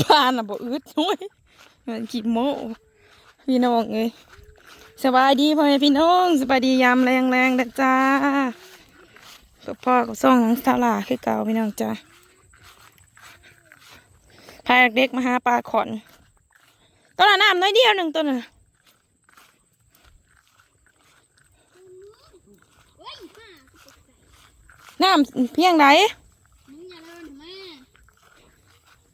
ปลาน่ะบ่อึดโอ้ยมันขี้โมพี่น้องเอ้ยสบายดีพ่อแม่พี่น้องสบายดียามแรงแรงๆเด้อจ้ากับพ่อกับซ่องของสาลาคือเก่าพี่น้องจ้าพายเด็กมาหาปลาขอนต้นน่ะน้ำน้อยเดียวหนึ่งต้นน่ะน้ำเพียงใด มึงอย่าเล่นแม่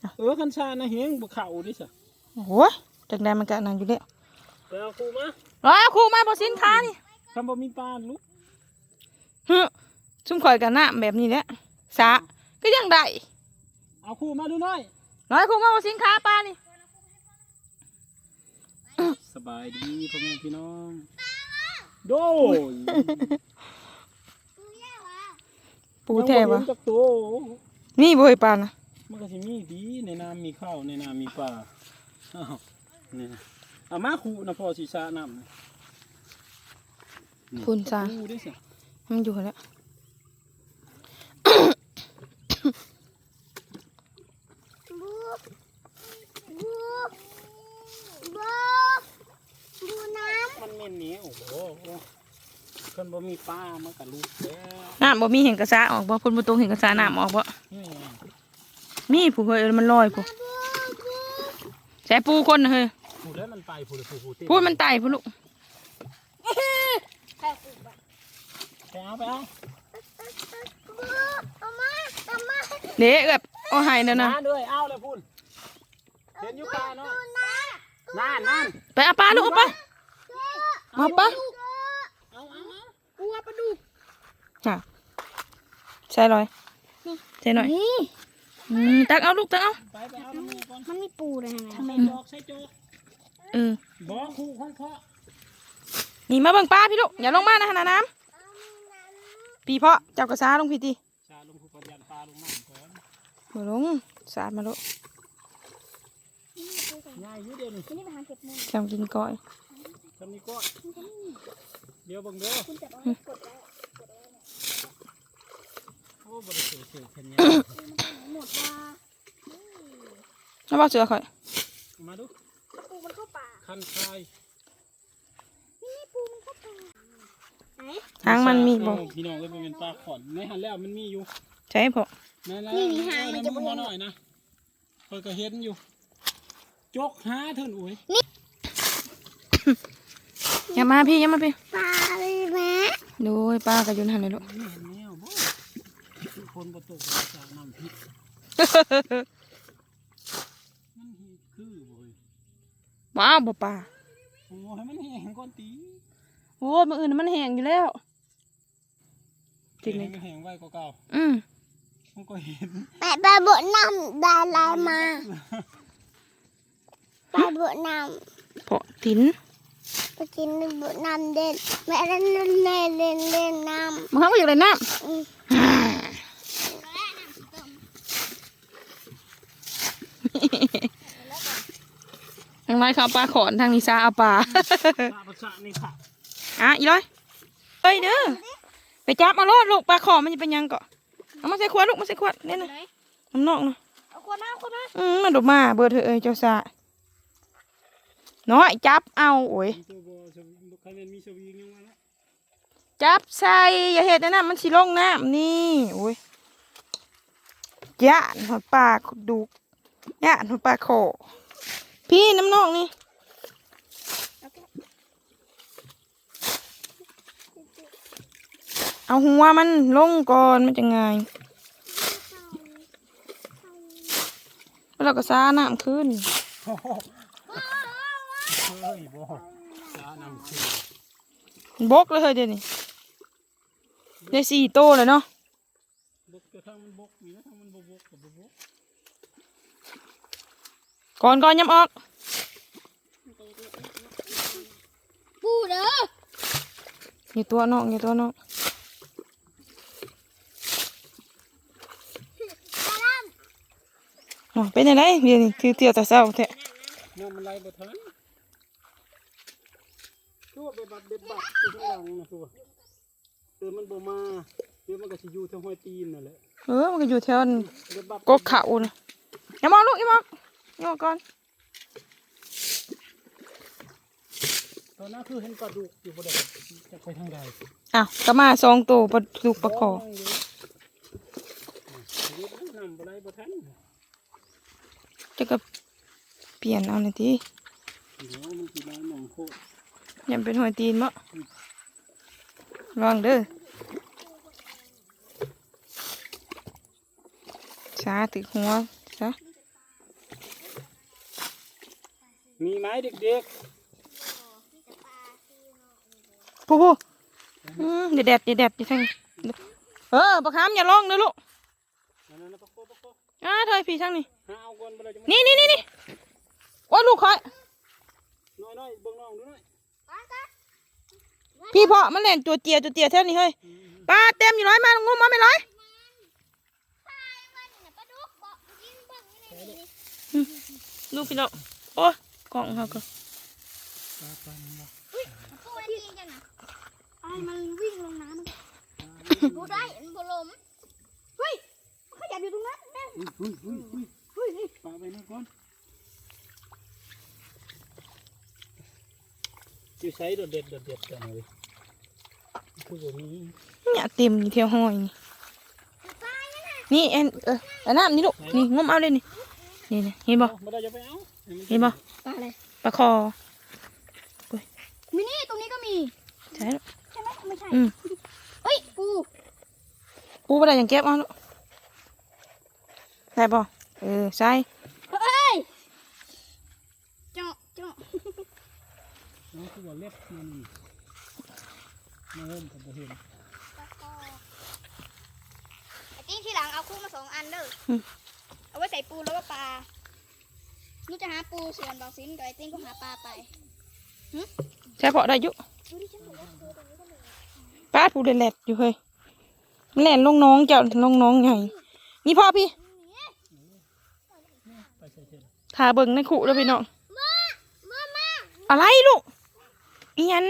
เอามันอื่นมันกระบกได้นี่มันเด็ดมืออื่นมือจะมาเป็นคนบตกโอ้ยปลาบักลายน่ะเคยช้ารถไม่ใช่น้ำน้อยเดียวหนึ่งเออคันชานะเฮงบุเข่าดิสะโอ้ยจังได้มันก็นั่นอยู่แล้วไปเอาครูมาร้อยเอาครูมาบอสินค้านี่คำบ่มีปลาลูกฮึชุ่มข่อยกับน้ำแบบนี้แหละสาก็ยังได้เอาครูมาดูหน่อยร้อยครูมาบอสินค้าปลานี่สบายดีพ่อแม่พี่น้องโดยปูแท้วะยังบ่เห็นจักโตนี่บ่เฮ้ยปลานะมัน ก็สิมีดีในน้ำมีข้าวในน้ำมีปลาอ้าวนี่นะเอามาครูนะพ่อสีชาน้ำนี่คุณซาครูดิสะมันอยู่แล้ว บูบูบูบูน้มันเม่นเหนี้โอ้โหคนบ่มีปลามันก็ลูกแล้วน้ำบ่มีเห็นกระซาออกบ่พ่นบ่ตรงเห็นกระซาน้ำออกบ่นี่ไง มีผู้เคยมันลอยผู้ใส่ปูคนน่ะเฮ้ยพูดแล้วมันไปพูดเลยพูดพูดพูดมันไต่ผู้ลูกำใครกูบ้าไปเอาไปเอาบูเอามาเอามาเด็กแบบเอาใหายเด้อนะน้าด้วยเอาเลยพูดเห็นอยุปลาเนาะน้านั่นนั่นไปเอาปลาลูกเอาไปเอาปลาเอาเอาเอากูว่าปลาดุกจ้ะใช่เลยใช่หน่อยนี่ อืมตักเอาลูกตักเอา ไปไปเอาน้ำมือก่อนมันมีปูเลยนะทำไมบอกใส่โจกเออ บอกคู่ของพ่อนี่มาเบิ่งปลาพี่ลูกอย่าลงมานะขนาดน้ำพี่เพาะเจ้ากระซาลงพี่ตีชาลงคู่ปัญญาปลาลงน้ำก่อนบ่ลงสาดมาลูกง่ายอยู่เดียวนี่นี่ไปหาเก็บมือจำกินก้อยทำนี้ก็เดี๋ยวเบังเด้อคุณจับเอาให้กดไว้โอ้บริสุทธิ์เสียแค่นี้หมด ว่าแล้วบอกเสือข่อย มาดูปูมันเข้าป่าคันคายนี่ปูมันเข้าป่าไหนทางมันมีบ่เออพี่น้องก็เป็นปลาขอนในหันแล้วมันมีอยู่ใช่เพาะนั่นแหละในมือมาหน่อยนะเคยก็เห็นอยู่ จกหาเถินอุ้ยอย่ามาพี่อย่ามาพี่ปลาเลยแม่ดูปลากระยุนหันเลยลูกไม่เห็นแนวบ่คนประตูจากน้ำพริกมันเห็นคือบ่เฮ้ย ว้าวบ่ปลาโอ้ให้มันแห้งก่อนตีโอ้ยมืออื่นมันแห้งอยู่แล้วจริงเลเลยยมันแห้งไว้กว่าเก่าอืมมันก็เห็นแม่ปลาบุน้ำได้ลายมาปลาบุน้เพาะถินำไปกินบุน้ำเด่นแม่เล่นเล่นเล่นเล่นเล่นน้บางครั้งก็อยากเล่นน้ำอืมำ ทางไรเขาเอาปลาขอนทางนี้ซาเอาปลาปลาประสานี่ค่ะอะอีร้อยเอ้ยเด้อไปจับมาโลดลูกปลาขอมันจะเป็นหยังเกาะเอามาใส่ขวดลูกมาใส่ขวดเนี่ยนะน้ำนอกนะเอาคนมาเอาคนมาอืมมาดูมาเบอร์เธอเอ้ยเจ้าสาน้อยจับเอาโอ้ยตัวบ่สวิงใครเป็นมีสวิงยังไงละจับใส่อย่าเห็ดนะนะมันสิลงน้ำนี่โอ้ยย่านหัวปลาดุกย่านหัวปลาโข พี่น้ำนองนี่เอาหัวมันลงก่อนมันจะง่ายแล้วเราก็ซาน้ำขึ้นบกเลยเฮ้ยเดี๋ยวนี้ได้สี่โตเลยเนาะบกแต่ทางมันบกมีนะทางมันบกกับบก ก่อนก่อนย้ำออก ปูเด้ออยู่ตัวนอกอยู่ตัวนอกตาลัมอ๋อเป็นยังไงเดี๋ยวนี้คือเตียวแต่เศร้าแท้น้ำมันไหลบ่ทันตัวไปบัดเบ็ดบัดอยู่ข้างหลังนะตัวเออมันบ่มาเดี๋ยวมันก็สิอยู่แถวห้อยตีนนั่นแหละเออมันก็อยู่แถวนั้นเบ็ดบัดกกเขานะย้ำออกลูกย้ำออก ย้ำออกก่อนตอนนั้นคือเห็นปลาดุกอยู่บ่ได้จะไปทางใดอ้าวก็มาสองตัวปลาดุกปลาคอเดี๋ยวน้ำบ่ไหลบ่ทันจะก็เปลี่ยนเอาหน่อยทีเดี๋ยวมันสิมาหนองโคตรยำเป็นหัวตีนมั้ระวังเด้อช้าถึกหัวซะ มีไหมเด็กผู้ผู้อืมเดี๋ยวแดดเดี๋ยวแดดเดี๋ยวแทงเออปลาคามอย่าลองเด้อลูกๆนั่นๆๆปะโคปะโคอ่าถอยพี่ทางนี้หาเอาก่อนบ่ได้จะมานี่นี่นี่นี่ว่าลูกคอยน้อยๆเบิ่งน้องดูหน่อยพี่พ่อมันเล่นตัวเจียตัวเจียแท่นี้เฮ้ยปลาเต็มอยู่ร้อยมางมมาไม่ร้อยปลาดุกบอกยิงเบิ่งนี่นี่ลูกพี่น้องโอ้ ยกล่องเขาก็ปลาปลานี่วะปูมันยิงกันนะไอ้มันวิ่งลงน้ำปูได้มันบ่ลมเฮ้ยขยับอยู่ตรงนั้นแม่อุ้ยอุ้ยอุ้ยเฮ้ยนี่ปลาไปนั่นก่อนอยู่ใช้โดดเด็ดโดดเด็ดกันเลยคือแบบนี้เนี่ยเต็มอยู่เที่ยวห้อยนี่นี่เอ็นเอออันน้ำนี่ลูกนี่งมเอาเลยนี่ นี่นี่เห็นบ่ไม่ได้จะไปเอาเห็นบ่ปลาอะไรปลาคอมีนี่ตรงนี้ก็มีใช่ลูกใช่ไหมไม่ใช่อืมเฮ้ยปูปูไปได้อย่างเก็บเอาลูกได้บ่เออใช่เฮ้ยเจาะเจาะน้องคือว่าเล็บมันนี่มาเริ่มกับบ่เห็นไอ้ติ้งทีหลังเอาคู่มาสองอันเด้ออเอา ไว้ใส่ปูแล้วก็ปลานูจะหาปูส่วนบางสินกับไอติ้งก็หาปลาไปใช่พอได้ยุดูดิฉันบอกว่าปูตรงนี้ก็มีปลาปูเดแลดอยู่เฮ้ยแล่นลงน้องเจ้าลงน้องใหญ่นี่พ่อพี่ทาเบิ่งในขู่แล้วพี่น้องมามามาอะไรลูกอีหยัน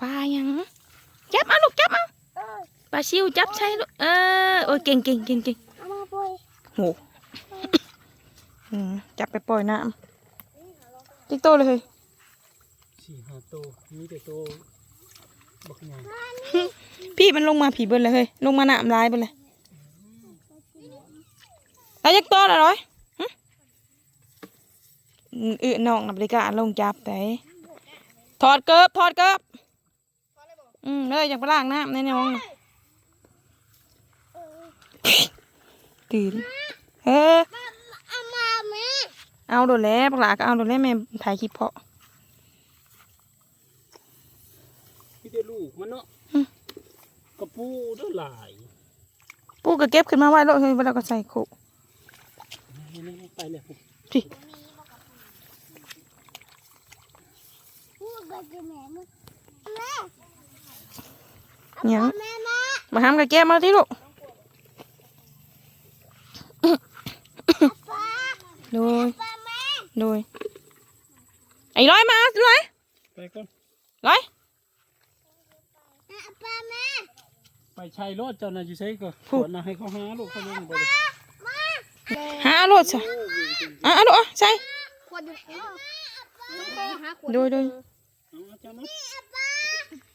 ปลายังจับเอาลูกจับเอาปลาชิวจับใช่ลูกเออโอ้ยเก่งเก่งเก่งเก่ง เอามาปล่อยโหอืมจับไปปล่อยน้ำติ๊กโตเลยเฮ้ยสี่ห้าโตวมีแต่โตวบักใหญ่พี่มันลงมาผีเบิ้ลเลยเฮ้ยลงมาหนามลายไปเลยเอายักษ์โตละร้อยหึอืมอือน้องนับริการลงจับแต่ถอดเกิบถอดเกิบอืมเลยอยากไปล้างน้ำในน้องน่ะตื่น เออเอามาแม่เอาโดดแล้วปลาก็เอาโดดแล้วแม่ถ่ายคลิปเพาะมีแต่ลูกมันเนาะกระปูเด้อหลาย ปูก็เก็บขึ้นมาไว้แล้วเฮ้ยแล้วก็ใส่คุนี่ๆๆไปเลยพี่พูดกับแม่มึงแม่หยังแม่แม่มาทำกับแก้มมาที่ลูก ปลา โดยปลาแม่โดยไอ้ร้อยมาร้อยไปก่อนร้อยปลาแม่ไปชัยรถเจ้าน่ะอยู่ใช้ก็ขวดน่ะให้เขาหาลูกเขาเล่นไปเลยหาโลดซะอะอะลูกอะใส่ขวดอยู่เออต้องไปหาขวดโดยโดยเอาเอาเจ้ามาปล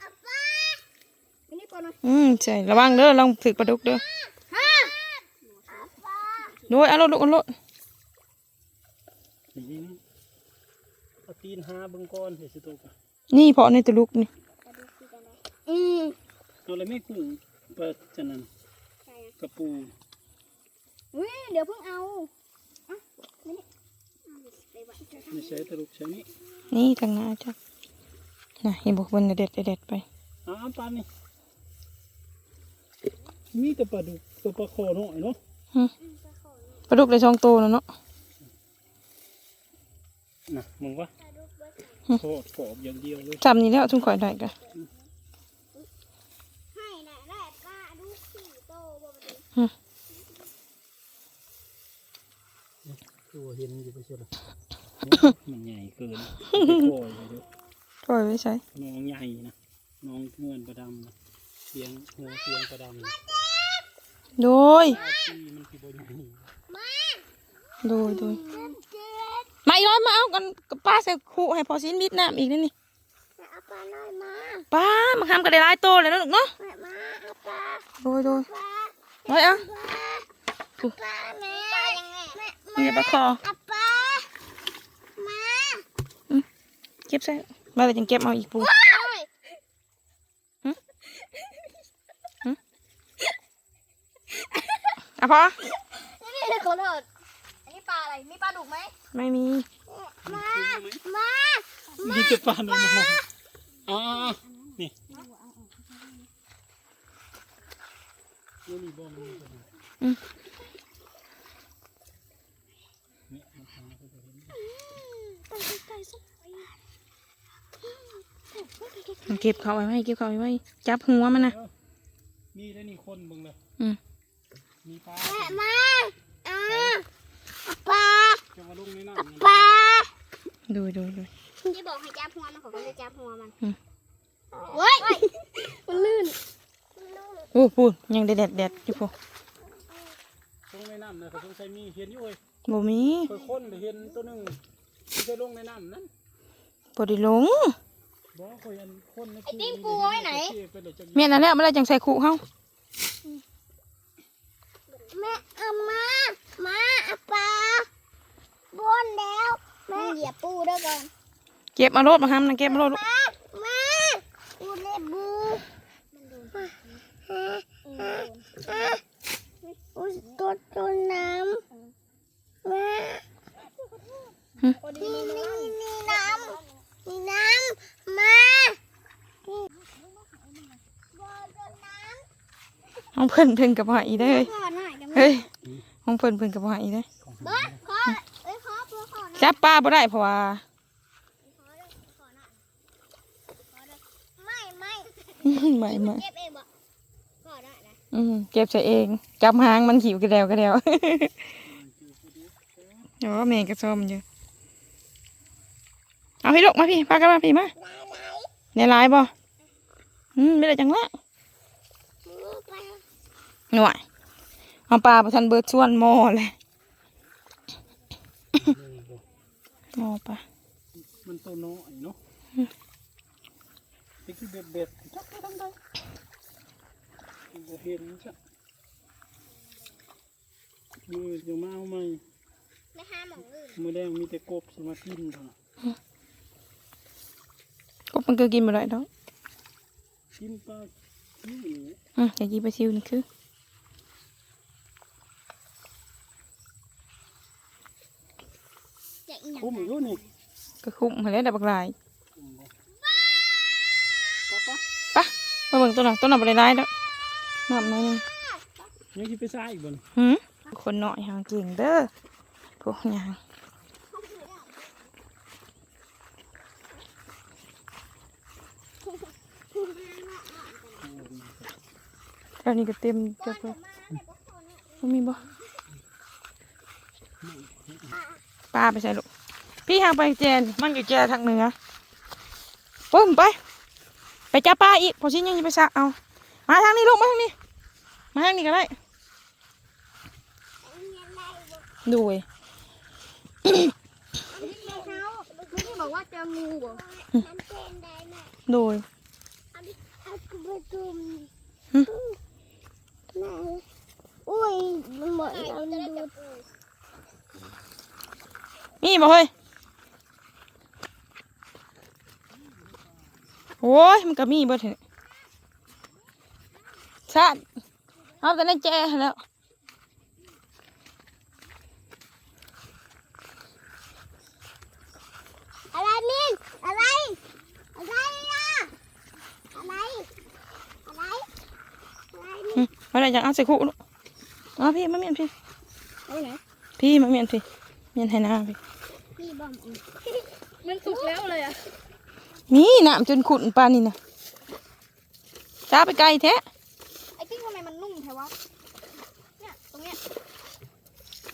าปลาอันนี้ก่อนหน่อยอืมใช่ระวังเด้อลองฝึกปลาดุกเด้อฮะปลา โดยเอาโลดลูกเอาโลดยิงเอาตีนหาเบิ่งก่อนเดี๋ยวสิตกอะนี่เพาะในตัวลูกนี่อืมเอาแล้วไม่กุ้งเปิดจังนั้นใช่อะกระปูอุ้ยเดี๋ยวเพิ่งเอาอะนี่ไปไว้เถอะไม่ใช่ตะลุกใช่นี่นี่ทางหน้าจ้ะน่ะเห็นบอกมันเด็ดเด็ดไปเอาเอาปลานี่มีแต่ปลาดุกตัวปลาคอน้อยเนาะ ปลาดุกได้ช่องโตแล้วเนาะนะมึงวะทอดกรอบอย่างเดียวเลยจำนี่แล้วทุ่งข่อยได้กะให้น่ะแรกป้าดูสี่โตบ่มันตัวเห็นอยู่ไปเชียวเลยมันใหญ่เกินไปโอยไปเด้อปล่อยไว้ใช้น้องใหญ่นะน้องเงื่อนประดำนะเสียงหัวเสียงประดำนะโดยข้าวที่มันคือบนนี้โดยโดยเจ็ดเจ็ดมาอีกร้อยมาเอากันกับป้าใส่ขู่ให้พอชิ้นมิดน้ำอีกนี่นี่เอาปลาน้อยมาป้ามาทำกันได้หลายโตเลยนะลูกเนาะแม่มาเอาปลาโดยโดยปลาไว้เอาปลาปลาแม่ปลายังไงแม่นี่ปลาคอเอาปลามาเก็บใส่มาเลยจังเก็บเอาอีกปูโอ้ยอะพอนี่เลยขอโทษอันนี้ ปลาอะไร มีปลาดุกไหม ไม่มี มา มา มีแต่ปลาน้อยๆอ่านี่นี่นี่บ่มันนี่เนี่ยมันทำให้เราเห็นเก็บเขาไว้ไว้เก็บเขาไว้ไว้จับหัวมันนะมีได้นี่คนเบิ่งเลยอืมมีปลาแม่มาอ่าเอา ปลาจะมาลงในน้ำนี่ปลาดูดูดูที่บอกให้จับหัวมันเขาก็เลยจับหัวมันอืมเว้ยมันลื่นโอ้ปูยังเด็ดเด็ดเด็ดอยู่ปูลงในน้ำนะเขาต้องใช้มีเห็นอยู่เอ้ยบ่มีเคยคนเห็นตัวหนึงที่เคยลงในน้ำนั้นบ่ได้ลงบ่เคยเห็นคนในไอ้ติ้งปูไว้ไหนไปเลยจังเมียนนั่นแหละมาเลยจังใส่ขู่เฮา แม่เอามา มาเอาปลาบนแล้วแม่เหยียบปูด้วยก่อนเก็บมาโลดมาทำนะเก็บมาโลดลูกมามาปูเล็บบูอุ้ยตัวตัวน้ำมานี่นี่นี่น้ำนี่น้ำมาบนตัวน้ำ ห้องเพิ่นเพิ่นกับหายได้อเฮ้ยขอหน่อยได้ไหมเฮ้ยห้องเพิ่นเพิ่นกับหายได้อเบิร์ดขอเอ้ยขอปูขอหน่อยจับปลาบ่ได้เพราะว่าขอเด้อขอหน่อยขอเด้อไม่ไม่ไม่ไม่เก็บเองบ่ขอได้นะอืมเก็บใส่เองจับหางมันหิวกระเดวกระเดวโอ้แม่ก็ซ้อมอยู่เอาพี่ลูกมาพี่พากันมาพี่มาในลายบ่อืมไม่ได้จังละไป หน่วยเอาปลาประทันเบิดชวนหม้อเลยหม้อปลามันตัวน้อยเนาะไอ้คือเบ็ดเบ็ดจับไปทางใดบ่เห็นจ้ะมือจะมาเอาไหมไม่ห้ามหมองอื่นมือแดงมีแต่กบสมากินเท่านั้นก็มันก็กินบ่ได้ดอกกินปลาที่อืมอย่ากินไปซิวนี่คือ จะอีหยัง คุ้มอยู่นี่ก็คุ้มมาแล้วดับบักลายคุ้มบ่ปะปะไปมาเบิ่งตัวหน่ะตัวหน่ะบ่ได้ร้ายดอกน้ำหน่อยหนึงยังคิดไปซ้ายอีกบ่นหืมคนน้อยหางเก่งเด้อพวกยางแถวนี้ก็เต็มเกือบเลยมันมีบ่ปลาไปใส่ลูก พี่หางไปแจน มันอยู่แจทางเหนือปุ้มไป ไปจับปลาอีกพอชิ้นยังจะไปสะเอา มาทางนี้ลูกมาทางนี้ มาทางนี้ก็ได้ดูเว้ยไม่เขาไม่ได้บอกว่าเจองูบ่มันเป็นได้แม่ดูเว้ยเอากูไปจุ่มหึแม่อุ้ยมันหมดแล้วดูนี่บ่เฮ้ย โอ้ยมันก็มีบ่เถอะชาติเอาแต่ในแจแล้วอะไรมินอะไรอะไรอะอะไรอะไรอะไรมินมาได้ยังเอาใส่คู่ลูกเอาพี่มาเมียนพี่เอาไหนพี่มาเมียนพี่เมียนให้น้ำพี่พี่บอมอุ่นมันสุกแล้วเลยอะ มีน้ำจนขุ่นปานนี่นะจ้าไปไกลแท้ไอ้กิ้งทำไมมันนุ่มแท้วะ เนี่ยตรงเนี้ย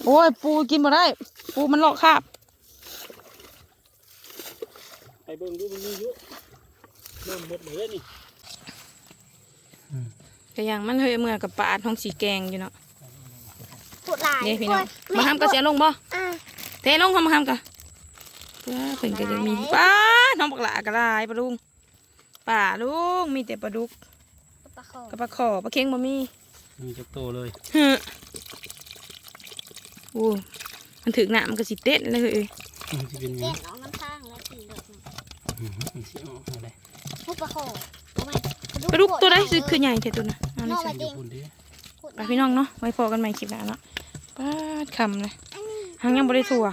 โอ้ยปูกินบ่ได้ ปูมันลอกคราบ ไปเบิ่งดูมันมีอยู่เริ่มหมดเลยนี่ก็ยังมันเฮยเมื่อกับปาดห้องสีแกงอยู่เนาะปวดหลายเด้พี่น้องมาห้ามก็เสียลงบ่ อ่า เทลงทำมาห้ามกันว้าเพิ่นก็ยังมีป้า น้องบักหลากระไรปลาลุงป่าลุงมีแต่ปลาดุกปลาคอกับปลาขอปลาเค็งบ่มีมีจักโตเลยฮะโอ้มันถึงหน้ามันก็สิเต้นเลยเฮ้ยมันจะเป็นหยัเต้งนออกน้ำข้างแล้วสีเหลืองอือหือมันสิออกอะไรพวกปลาคอเอาไหมปลาดุกตัวใดซื้อคือใหญ่แท้ตัวน่ะเอานนี่อกใส่มาจริงคุณดิไปพี่น้องเนาะไว้พอกันใหม่คลิปหน้าเนาะป้าดคำเลยหางยังบ่ได้ถั่ว